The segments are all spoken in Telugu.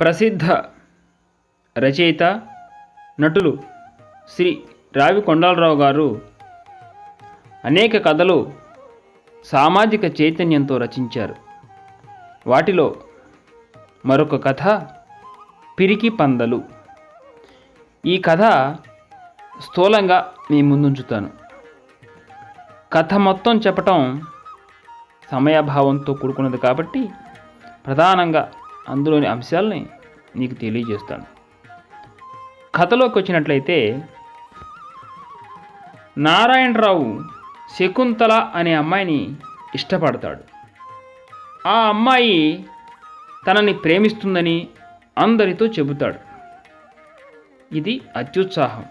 ప్రసిద్ధ రచయిత నటులు శ్రీ రావి కొండలరావు గారు అనేక కథలు సామాజిక చైతన్యంతో రచించారు. వాటిలో మరొక కథ పిరికి పందలు. ఈ కథ స్థూలంగా మీ ముందుంచుతాను. కథ మొత్తం చెప్పటం సమయాభావంతో కూడుకున్నది కాబట్టి ప్రధానంగా అందులోని అంశాలని నీకు తెలియజేస్తాను. కథలోకి వచ్చినట్లయితే నారాయణరావు శకుంతల అనే అమ్మాయిని ఇష్టపడతాడు. ఆ అమ్మాయి తనని ప్రేమిస్తుందని అందరితో చెబుతాడు. ఇది అత్యుత్సాహం.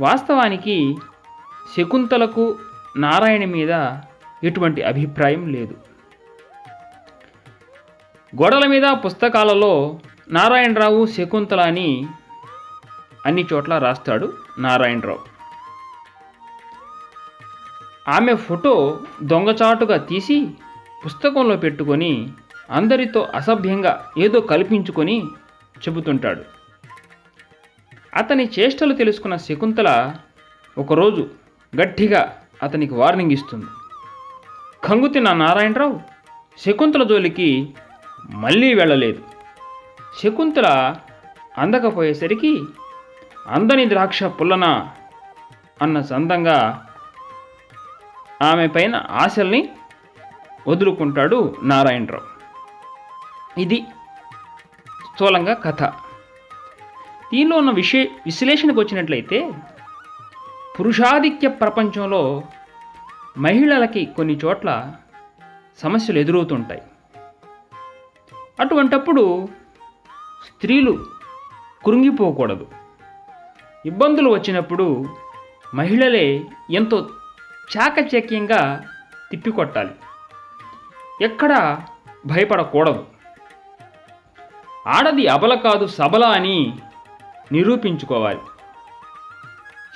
వాస్తవానికి శకుంతలకు నారాయణ మీద ఎటువంటి అభిప్రాయం లేదు. గోడల మీద పుస్తకాలలో నారాయణరావు శకుంతల అని అన్ని చోట్ల రాస్తాడు నారాయణరావు. ఆమె ఫోటో దొంగచాటుగా తీసి పుస్తకంలో పెట్టుకొని అందరితో అసభ్యంగా ఏదో కల్పించుకొని చెబుతుంటాడు. అతని చేష్టలు తెలుసుకున్న శకుంతల ఒకరోజు గట్టిగా అతనికి వార్నింగ్ ఇస్తుంది. కంగుతిన్న నారాయణరావు శకుంతల జోలికి మళ్ళీ వెళ్ళలేదు. శకుంతల అందకపోయేసరికి అందని ద్రాక్ష పుల్లన అన్న సందంగా ఆమె పైన ఆశల్ని వదులుకుంటాడు నారాయణరావు. ఇది స్థూలంగా కథ. దీనిలో ఉన్న విషే విశ్లేషణకు వచ్చినట్లయితే పురుషాధిక్య ప్రపంచంలో మహిళలకి కొన్ని చోట్ల సమస్యలు ఎదురవుతుంటాయి. అటువంటప్పుడు స్త్రీలు కృంగిపోకూడదు. ఇబ్బందులు వచ్చినప్పుడు మహిళలే ఎంతో చాకచక్యంగా తిప్పికొట్టాలి. ఎక్కడ భయపడకూడదు. ఆడది అబల కాదు సబల అని నిరూపించుకోవాలి.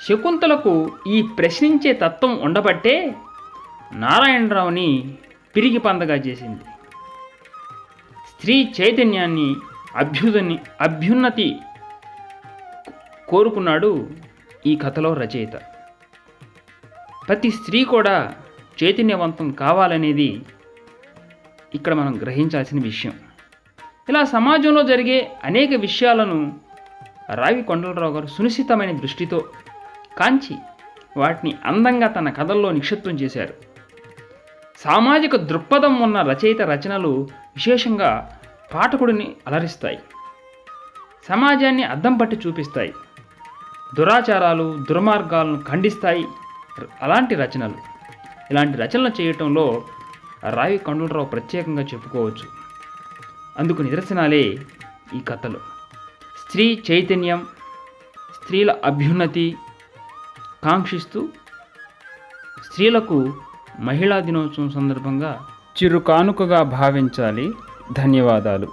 శకుంతలకు ఈ ప్రశ్నించే తత్వం ఉండబట్టే నారాయణరావుని పిరిగి పందగా చేసింది. స్త్రీ చైతన్యాన్ని అభ్యుదని అభ్యున్నతి కోరుకున్నాడు ఈ కథలో రచయిత. ప్రతి స్త్రీ కూడా చైతన్యవంతం కావాలనేది ఇక్కడ మనం గ్రహించాల్సిన విషయం. ఇలా సమాజంలో జరిగే అనేక విషయాలను రావి కొండలరావు గారు సునిశ్చితమైన దృష్టితో కాంచి వాటిని అందంగా తన కథల్లో నిక్షిప్తం చేశారు. సామాజిక దృక్పథం ఉన్న రచయిత రచనలు విశేషంగా పాఠకుడిని అలరిస్తాయి. సమాజాన్ని అద్దం పట్టి చూపిస్తాయి. దురాచారాలు దుర్మార్గాలను ఖండిస్తాయి అలాంటి రచనలు. ఇలాంటి రచనలు చేయటంలో రావి కండులరావు ప్రత్యేకంగా చెప్పుకోవచ్చు. అందుకు నిదర్శనాలే ఈ కథలు. స్త్రీ చైతన్యం స్త్రీల అభ్యున్నతి కాంక్షిస్తూ స్త్రీలకు మహిళా దినోత్సవం సందర్భంగా చిరు కానుకగా భావించాలి. ధన్యవాదాలు.